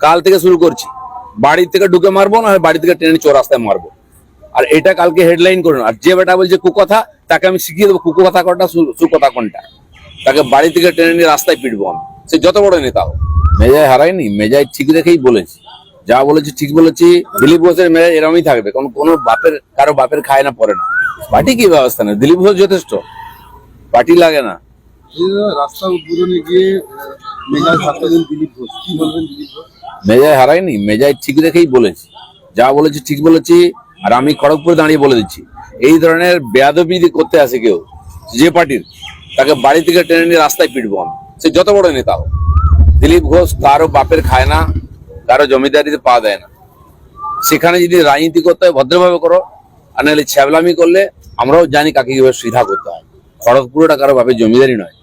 কাল থেকে শুরু করছি। বাড়ি থেকে ঢুকে মারবো, না বাড়ি থেকে ট্রেনে চৌরাস্তায় মারবো। আর এটা কালকে হেডলাইন করুন। আর যে বেটা বলছে কুকথা, তাকে আমি শিখিয়ে দেবো কুকথা কোনটা সুকথা কোনটা। তাকে বাড়ি থেকে ট্রেনে নিয়ে রাস্তায় পিটবো আমি। সে যত বড় নেতা হোক। মেজায় হারায়নি? মেজাই ঠিক রেখেই বলেছি। যা বলেছি ঠিক বলেছি। দিলীপ ঘোষের মেজাজ এরমই থাকবে। কোন, কোনো বাপের, কারও বাপের খায় না, পড়ে না। পার্টি কি ব্যবস্থা নেই? দিলীপ ঘোষ যথেষ্ট। পার্টি লাগে না। রাস্তা উদ্বোধনে গিয়ে মেজাজ দিলীপ ঘোষ। কি বলবেন দিলীপ ঘোষ? মেজায় হারায়নি মেজায় ঠিক রেখেই বলেছি। যা বলেছি ঠিক বলেছি, আর আমি খড়গপুরে দাঁড়িয়ে বলে দিচ্ছি। এই ধরনের বেয়াদবি যদি করতে আসে কেউ, যে পার্টির, তাকে বাড়ি থেকে টেনে নিয়ে রাস্তায় পিটবো আমি। সে যত বড় নেতা হোক। দিলীপ ঘোষ কারও বাপের খায় না, কারও জমিদারিতে পা দেয় না। সেখানে যদি রাজনীতি করতে হয়, ভদ্রভাবে করো, আর নাহলে ছ্যাবলামি করলে আমরাও জানি কাকে কীভাবে সুবিধা করতে হয়। খড়গপুরটা কারও বাপের জমিদারি নয়।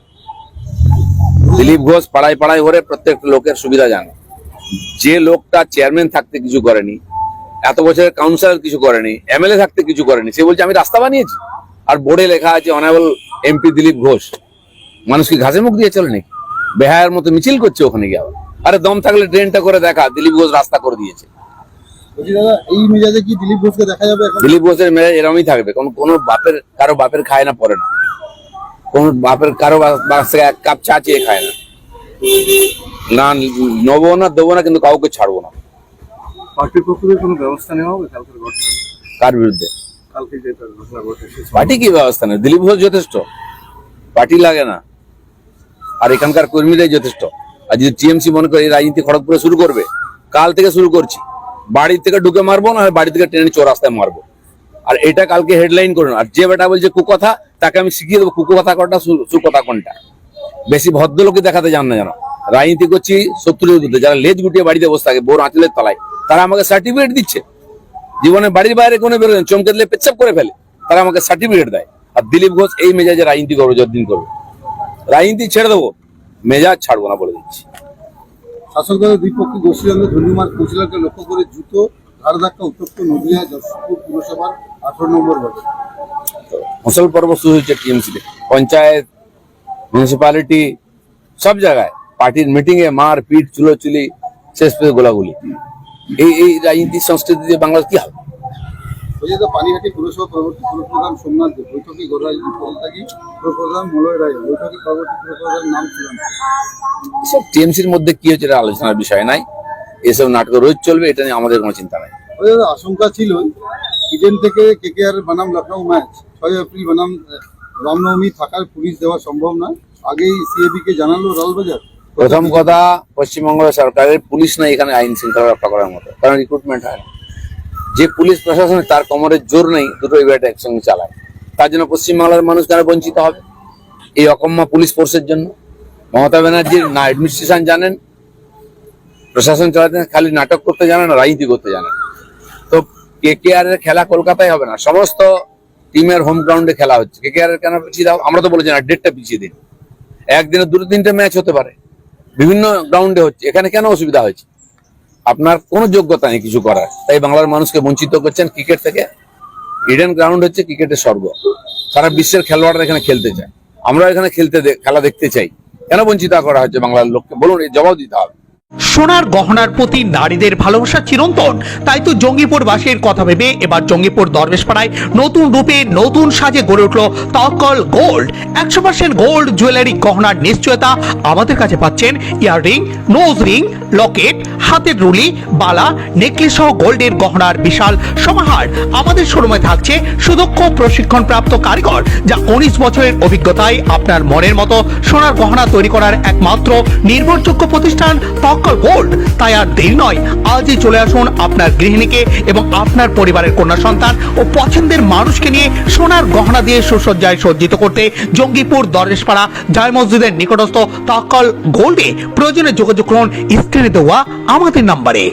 দিলীপ ঘোষ পাড়ায় পাড়ায় ঘরে প্রত্যেক লোকের সুবিধা জানে। যে লোকটা চেয়ারম্যান থাকতে কিছু করেনি এত বছরের কাউন্সিলর কিছু করেনি এমএলএ থাকতে কিছু করেনি সে বলছে আমি রাস্তা বানিয়েছি। আর বোর্ডে লেখা আছে অনারেবল এমপি দিলীপ ঘোষ। মানুষ কি ঘাসে মুখ দিয়ে চলে নাকি? বেহায়ের মতো মিছিল করছে ওখানে গিয়ে আবার। আরে দম থাকলে ড্রেনটা করে দেখা দিলীপ ঘোষ রাস্তা করে দিয়েছে। এই মেজাজে কি দিলীপ ঘোষকে দেখা যাবে দিলীপ ঘোষের মেয়ে এরমই থাকবে কোন কোনো বাপের কারও বাপের খায় না পরে না। কোন বাপের কারও বা- বাস এক কাপ চা চেয়ে খায় না। না নেব না দেবো না কিন্তু কাউকে ছাড়বো না। পার্টির পক্ষ থেকে কোনো ব্যবস্থা নেওয়া হবে কালকের ঘটনা? কার বিরুদ্ধে? কালকে যে ঘটনা ঘটেছে। পার্টি কি ব্যবস্থা নেই দিলীপ ঘোষ যথেষ্ট। পার্টি লাগে না। আর এখানকার কর্মীরাই যথেষ্ট। আর যদি টিএমসি মনে করে রাজনীতি খড়গপুরে শুরু করবে কাল থেকে শুরু করছি। বাড়ি থেকে ঢুকে মারবো না বাড়ি থেকে ট্রেনে চৌরাস্তায় মারবো। আর এটা কালকে হেডলাইন করুন আর যে বেটা বলছে কুকথা তাকে আমি শিখিয়ে দেবো কুকথা কোনটা সু- সুকথা কোনটা? বেশি ভদ্রলোকে দেখাতে জান না জানো রাজনীতি করছি শত্রুর বিরুদ্ধে যারা লেজ গুটিয়ে বাড়িতে বসে থাকে বোর আঁচলের তলায় তারা আমাকে সার্টিফিকেট দিচ্ছে। জীবনে বাড়ির বাইরে কোনো বেরোয় চমকে দিলে পেচ্ছাপ করে ফেলে। তারা আমাকে সার্টিফিকেট দেয়। আর দিলীপ ঘোষ এই মেজাজে রাজনীতি করব যতদিন করবে। রাজনীতি ছেড়ে দেবো মেজাজ ছাড়বো না বলে দিচ্ছি। শাসক দলের দুই পক্ষে গোষ্ঠীদ্বন্দ্বে ধন্যবাদ কুচিলাকে লক্ষ্য করে জুত ধার ধাক্কা উত্তপ্ত নদিয়া যশোরপুর পুরসভার আঠারো নম্বর ওয়ার্ডে। ফসল পর্ব শুরু হয়েছে টিএমসিতে। পঞ্চায়েত মিউনিসিপ্যালিটি সব জায়গায়। পার্টির মিটিং এ মার পিট চুলোচুলি শেষ পেয়ে গোলাগুলি। এই এই রাজনীতি সংস্কৃতি দিয়ে বাংলার কি হবে? পানিহাটি পুরসভা পরবর্তী পুরপ্রধান সোমনাথ দেব বৈঠকে গোরাই থাকি পুরপ্রধান মলয় রায় বৈঠকে পরবর্তী পুরপ্রধানের নাম ছিলেন সব টিএমসির মধ্যে কি হচ্ছে এটা আলোচনার বিষয় নাই। এসব নাটক রোজ চলবে এটা নিয়ে আমাদের কোনো চিন্তা নাই। আশঙ্কা ছিল ইডেন থেকে কেকেআর বনাম লখনৌ ম্যাচ ছয় এপ্রিল বনাম রামনবমী থাকার পুলিশ দেওয়া সম্ভব না আগেই সিএবি কে জানালো লালবাজার। প্রথম কথা, পশ্চিমবঙ্গ সরকারের পুলিশ নাই এখানে আইন শৃঙ্খলা রক্ষা করার মতো, কারণ রিক্রুটমেন্ট হয় যে পুলিশ প্রশাসনে তার কোমরের জোর নেই, দুটো ইভেন্ট একসঙ্গে চালায়। তার জন্য পশ্চিমবাংলার মানুষ কেন বঞ্চিত হবে? এই অকম্মা পুলিশ ফোর্সের জন্য। মমতা ব্যানার্জির না অ্যাডমিনিস্ট্রেশন জানেন, প্রশাসন চালাতে খালি নাটক করতে জানেন না রাজনীতি করতে জানেন। তো কে কে আর এর খেলা কলকাতায় হবে না, সমস্ত টিমের হোম গ্রাউন্ডে খেলা হচ্ছে। কে কে আর এর কেন পিছিয়ে দাও? আমরা তো বলেছি না ডেটটা পিছিয়ে দিন। একদিনে দুটো তিনটে ম্যাচ হতে পারে। বিভিন্ন গ্রাউন্ডে হচ্ছে। এখানে কেন অসুবিধা হয়েছে? আপনার কোনো যোগ্যতা নেই কিছু করার। তাই বাংলার মানুষকে বঞ্চিত করছেন ক্রিকেট থেকে। ইডেন গ্রাউন্ড হচ্ছে ক্রিকেটের স্বর্গ। সারা বিশ্বের খেলোয়াড়রা এখানে খেলতে চায়। আমরা এখানে খেলতে খেলা দেখতে চাই। কেন বঞ্চিত করা হচ্ছে বাংলার লোককে? বলুন, এই জবাব দিতে হবে। সোনার গহনার প্রতি নারীদের ভালোবাসা চিরন্তন। তাই তো জঙ্গিপুর বাসীর কথা ভেবে এবার জঙ্গিপুর দরবেশপাড়ায় নতুন রূপে নতুন সাজে গড়ে উঠল তকল গোল্ড। একশো পার্সেন্ট গোল্ড জুয়েলারি গহনার নিশ্চয়তা আমাদের কাছে পাচ্ছেন ইয়াররিং, নোজ রিং, লকেট, হাতের রুলি, বালা, নেকলেস সহ গোল্ডের গহনার বিশাল সমাহার। আমাদের শোরুমে থাকছে সুদক্ষ প্রশিক্ষণপ্রাপ্ত কারিগর, যা উনিশ বছরের অভিজ্ঞতায় আপনার মনের মতো সোনার গহনা তৈরি করার একমাত্র নির্ভরযোগ্য প্রতিষ্ঠান তক্কল গোল্ড তাই আর দেরি নয়। আজই চলে আসুন আপনার গৃহিণীকে এবং আপনার পরিবারের কন্যা সন্তান ও পছন্দের মানুষকে নিয়ে সোনার গহনা দিয়ে সুসজ্জায় সজ্জিত করতে জঙ্গিপুর দরেশপাড়া জয় মসজিদের নিকটস্থ তক্কল গোল্ডে প্রয়োজনে যোগাযোগ করুন, স্ক্রিনে দেওয়া আমাদের নাম্বারে।